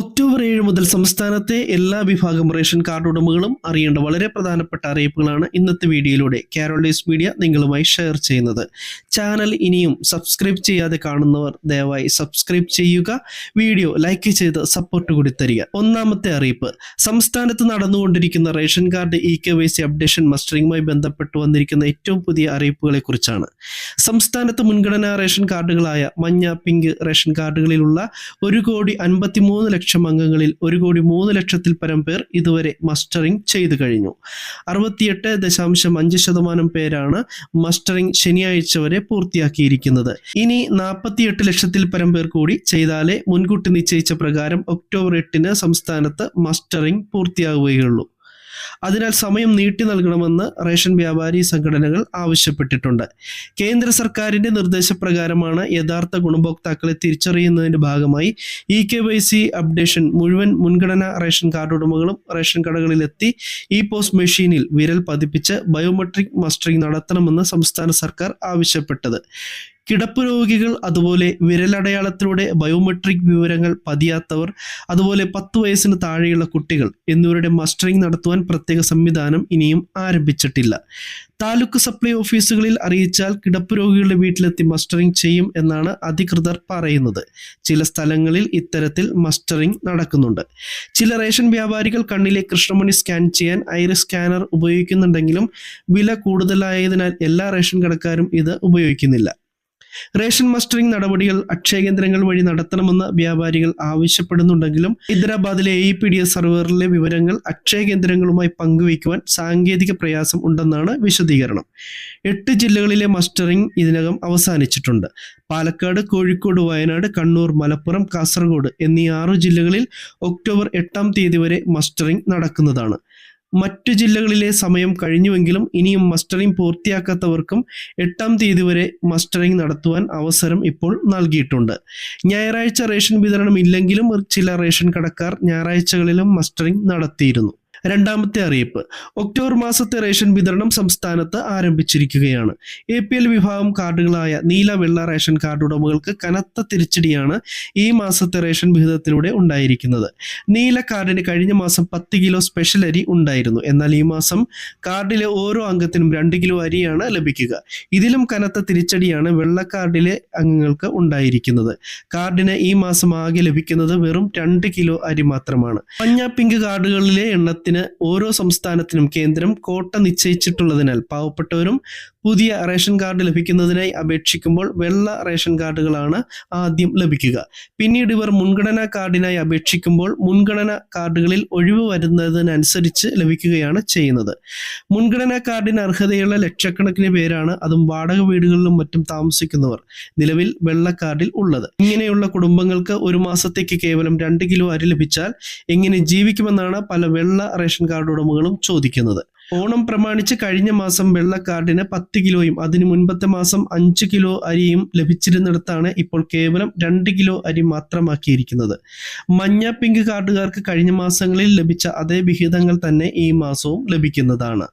October ഏഴ് മുതൽ സംസ്ഥാനത്തെ എല്ലാ വിഭാഗം റേഷൻ കാർഡ് ഉടമകളും അറിയേണ്ട വളരെ പ്രധാനപ്പെട്ട അറിയിപ്പുകളാണ് ഇന്നത്തെ വീഡിയോയിലൂടെ കാരോളീസ് മീഡിയ നിങ്ങളുമായി ഷെയർ ചെയ്യുന്നത്. ചാനൽ ഇനിയും സബ്സ്ക്രൈബ് ചെയ്യാതെ കാണുന്നവർ ദയവായി സബ്സ്ക്രൈബ് ചെയ്യുക. വീഡിയോ ലൈക്ക് ചെയ്ത് സപ്പോർട്ട് കൂടി തരിക. ഒന്നാമത്തെ അറിയിപ്പ്. സംസ്ഥാനത്ത് നടന്നുകൊണ്ടിരിക്കുന്ന ration card E K Y C updation മസ്റ്ററിംഗുമായി ബന്ധപ്പെട്ട് വന്നിരിക്കുന്ന ഏറ്റവും പുതിയ അറിയിപ്പുകളെ കുറിച്ചാണ് സംസ്ഥാനത്ത് മുൻഗണനാ റേഷൻ കാർഡുകളായ മഞ്ഞ പിങ്ക് റേഷൻ കാർഡുകളിലുള്ള ഒരു കോടി അൻപത്തിമൂന്ന് ലക്ഷം അംഗങ്ങളിൽ ഒരു കോടി മൂന്ന് ലക്ഷത്തിൽ പരം പേർ ഇതുവരെ മസ്റ്ററിംഗ് ചെയ്തു കഴിഞ്ഞു. അറുപത്തിയെട്ട് ദശാംശം അഞ്ച് ശതമാനം പേരാണ് മസ്റ്ററിംഗ് ശനിയാഴ്ച വരെ പൂർത്തിയാക്കിയിരിക്കുന്നത്. ഇനി നാൽപ്പത്തിയെട്ട് ലക്ഷത്തിൽ പരം പേർ കൂടി ചെയ്താലേ മുൻകൂട്ടി നിശ്ചയിച്ച പ്രകാരം ഒക്ടോബർ എട്ടിന് സംസ്ഥാനത്ത് മസ്റ്ററിംഗ് പൂർത്തിയാവുകയുള്ളൂ. അതിനാൽ സമയം നീട്ടി നൽകണമെന്ന് റേഷൻ വ്യാപാരി സംഘടനകൾ ആവശ്യപ്പെട്ടിട്ടുണ്ട്. കേന്ദ്ര സർക്കാരിന്റെ നിർദ്ദേശപ്രകാരമാണ് യഥാർത്ഥ ഗുണഭോക്താക്കളെ തിരിച്ചറിയുന്നതിന്റെ ഭാഗമായി E K Y C updation മുഴുവൻ മുൻഗണന റേഷൻ കാർഡ് ഉടമകളും റേഷൻ കടകളിലെത്തി ഇ പോസ്റ്റ് മെഷീനിൽ വിരൽ പതിപ്പിച്ച് ബയോമെട്രിക് മസ്റ്ററിംഗ് നടത്തണമെന്ന് സംസ്ഥാന സർക്കാർ ആവശ്യപ്പെട്ടത്. കിടപ്പ് രോഗികൾ അതുപോലെ വിരലടയാളത്തിലൂടെ ബയോമെട്രിക് വിവരങ്ങൾ പതിയാത്തവർ അതുപോലെ പത്ത് വയസ്സിന് താഴെയുള്ള കുട്ടികൾ എന്നിവരുടെ മസ്റ്ററിംഗ് നടത്തുവാൻ പ്രത്യേക സംവിധാനം ഇനിയും ആരംഭിച്ചിട്ടില്ല. താലൂക്ക് സപ്ലൈ ഓഫീസുകളിൽ അറിയിച്ചാൽ കിടപ്പ് രോഗികളുടെ വീട്ടിലെത്തി മസ്റ്ററിംഗ് ചെയ്യും എന്നാണ് അധികൃതർ പറയുന്നത്. ചില സ്ഥലങ്ങളിൽ ഇത്തരത്തിൽ മസ്റ്ററിംഗ് നടക്കുന്നുണ്ട്. ചില റേഷൻ വ്യാപാരികൾ കണ്ണിലെ കൃഷ്ണമണി സ്കാൻ ചെയ്യാൻ ഐറിസ് സ്കാനർ ഉപയോഗിക്കുന്നുണ്ടെങ്കിലും വില കൂടുതലായതിനാൽ എല്ലാ റേഷൻ കടക്കാരും ഇത് ഉപയോഗിക്കുന്നില്ല. റേഷൻ മസ്റ്ററിംഗ് നടപടികൾ അക്ഷയ കേന്ദ്രങ്ങൾ വഴി നടത്തണമെന്ന് വ്യാപാരികൾ ആവശ്യപ്പെടുന്നുണ്ടെങ്കിലും ഹൈദരാബാദിലെ എ പി ഡി എസ് സർവറിലെ വിവരങ്ങൾ അക്ഷയ കേന്ദ്രങ്ങളുമായി പങ്കുവയ്ക്കുവാൻ സാങ്കേതിക പ്രയാസം ഉണ്ടെന്നാണ് വിശദീകരണം. എട്ട് ജില്ലകളിലെ മസ്റ്ററിംഗ് ഇതിനകം അവസാനിച്ചിട്ടുണ്ട്. പാലക്കാട് കോഴിക്കോട് വയനാട് കണ്ണൂർ മലപ്പുറം കാസർഗോഡ് എന്നീ ആറു ജില്ലകളിൽ ഒക്ടോബർ എട്ടാം തീയതി വരെ മസ്റ്ററിംഗ് നടക്കുന്നതാണ്. മറ്റു ജില്ലകളിലെ സമയം കഴിഞ്ഞുവെങ്കിലും ഇനിയും മസ്റ്ററിംഗ് പൂർത്തിയാക്കാത്തവർക്കും എട്ടാം തീയതി വരെ മസ്റ്ററിംഗ് നടത്തുവാൻ അവസരം ഇപ്പോൾ നൽകിയിട്ടുണ്ട്. ഞായറാഴ്ച റേഷൻ വിതരണം ഇല്ലെങ്കിലും ചില റേഷൻ കടക്കാർ ഞായറാഴ്ചകളിലും മസ്റ്ററിംഗ് നടത്തിയിരുന്നു. രണ്ടാമത്തെ അറിയിപ്പ്. ഒക്ടോബർ മാസത്തെ റേഷൻ വിതരണം സംസ്ഥാനത്ത് ആരംഭിച്ചിരിക്കുകയാണ്. എ പി എൽ വിഭാഗം കാർഡുകളായ നീല വെള്ള റേഷൻ കാർഡ് ഉടമകൾക്ക് കനത്ത തിരിച്ചടിയാണ് ഈ മാസത്തെ റേഷൻ വിഹിതത്തിലൂടെ ഉണ്ടായിരിക്കുന്നത്. നീല കാർഡിന് കഴിഞ്ഞ മാസം പത്ത് കിലോ സ്പെഷ്യൽ അരി ഉണ്ടായിരുന്നു. എന്നാൽ ഈ മാസം കാർഡിലെ ഓരോ അംഗത്തിനും രണ്ട് കിലോ അരിയാണ് ലഭിക്കുക. ഇതിലും കനത്ത തിരിച്ചടിയാണ് വെള്ള കാർഡിലെ അംഗങ്ങൾക്ക് ഉണ്ടായിരിക്കുന്നത്. കാർഡിന് ഈ മാസം ആകെ ലഭിക്കുന്നത് വെറും രണ്ട് കിലോ അരി മാത്രമാണ്. മഞ്ഞ പിങ്ക് കാർഡുകളിലെ ഓരോ സംസ്ഥാനത്തിനും കേന്ദ്രം കോട്ട നിശ്ചയിച്ചിട്ടുള്ളതിനാൽ പാവപ്പെട്ടവരും പുതിയ റേഷൻ കാർഡ് ലഭിക്കുന്നതിനായി അപേക്ഷിക്കുമ്പോൾ വെള്ള റേഷൻ കാർഡുകളാണ് ആദ്യം ലഭിക്കുക. പിന്നീട് ഇവർ മുൻഗണനാ കാർഡിനായി അപേക്ഷിക്കുമ്പോൾ മുൻഗണനാ കാർഡുകളിൽ ഒഴിവ് വരുന്നതിനനുസരിച്ച് ലഭിക്കുകയാണ് ചെയ്യുന്നത്. മുൻഗണനാ കാർഡിന് അർഹതയുള്ള ലക്ഷക്കണക്കിന് പേരാണ് അതും വാടക വീടുകളിലും മറ്റും താമസിക്കുന്നവർ നിലവിൽ വെള്ള കാർഡിൽ ഉള്ളത്. ഇങ്ങനെയുള്ള കുടുംബങ്ങൾക്ക് ഒരു മാസത്തേക്ക് കേവലം രണ്ട് കിലോ അരി ലഭിച്ചാൽ എങ്ങനെ ജീവിക്കുമെന്നാണ് പല വെള്ള റേഷൻ കാർഡ് ഉടമകളും ചോദിക്കുന്നത്. ഓണം പ്രമാണിച്ച് കഴിഞ്ഞ മാസം വെള്ളക്കാർഡിന് പത്ത് കിലോയും അതിനു മുൻപത്തെ മാസം അഞ്ച് കിലോ അരിയും ലഭിച്ചിരുന്നിടത്താണ് ഇപ്പോൾ കേവലം രണ്ട് കിലോ അരി മാത്രമാക്കിയിരിക്കുന്നത്. മഞ്ഞ പിങ്ക് കാർഡുകാർക്ക് കഴിഞ്ഞ മാസങ്ങളിൽ ലഭിച്ച അതേ വിഹിതങ്ങൾ തന്നെ ഈ മാസവും ലഭിക്കുന്നതാണ്.